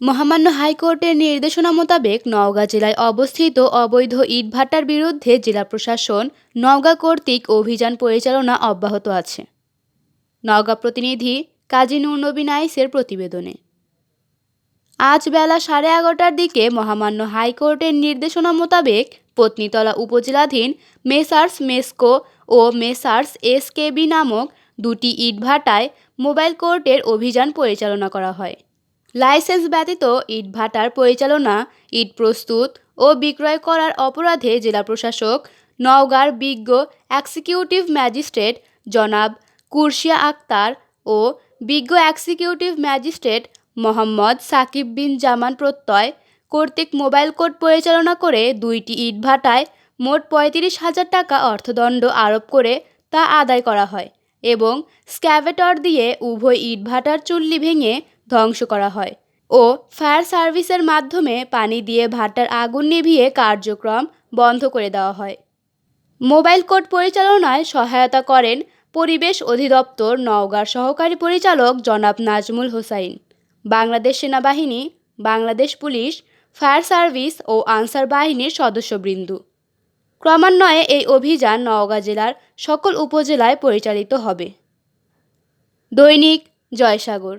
মহামান্য হাইকোর্টের নির্দেশনা মোতাবেক নওগাঁ জেলায় অবস্থিত অবৈধ ইটভাটার বিরুদ্ধে জেলা প্রশাসন নওগাঁ কর্তৃক অভিযান পরিচালনা অব্যাহত আছে। নওগাঁ প্রতিনিধি কাজী নুরনবী নাইসের প্রতিবেদনে। আজ বেলা সাড়ে এগারোটার দিকে মহামান্য হাইকোর্টের নির্দেশনা মোতাবেক পত্নীতলা উপজেলাধীন মেসার্স মেসকো ও মেসার্স এসকেবি নামক দুটি ইটভাটায় মোবাইল কোর্টের অভিযান পরিচালনা করা হয়। লাইসেন্স ব্যতীত ইটভাটার পরিচালনা, ইট প্রস্তুত ও বিক্রয় করার অপরাধে জেলা প্রশাসক, নওগাঁর বিজ্ঞ এক্সিকিউটিভ ম্যাজিস্ট্রেট জনাব কুরশিয়া আক্তার ও বিজ্ঞ এক্সিকিউটিভ ম্যাজিস্ট্রেট মোহাম্মদ সাকিব বিন জামান প্রত্যয় কর্তৃক মোবাইল কোর্ট পরিচালনা করে দুইটি ইটভাটায় মোট পঁয়ত্রিশ হাজার টাকা অর্থদণ্ড আরোপ করে তা আদায় করা হয় এবং স্ক্যাভেটর দিয়ে উভয় ইটভাটার চুল্লি ভেঙে ধ্বংস করা হয়। ও ফায়ার সার্ভিসের মাধ্যমে পানি দিয়ে ভাটার আগুন নিভিয়ে কার্যক্রম বন্ধ করে দেওয়া হয়। মোবাইল কোর্ট পরিচালনায় সহায়তা করেন পরিবেশ অধিদপ্তর নওগাঁর সহকারী পরিচালক জনাব নাজমুল হোসাইন। বাংলাদেশ সেনাবাহিনী, বাংলাদেশ পুলিশ, ফায়ার সার্ভিস ও আনসার বাহিনীর সদস্যবৃন্দ। ক্রমান্বয়ে এই অভিযান নওগাঁ জেলার সকল উপজেলায় পরিচালিত হবে। দৈনিক জয়সাগর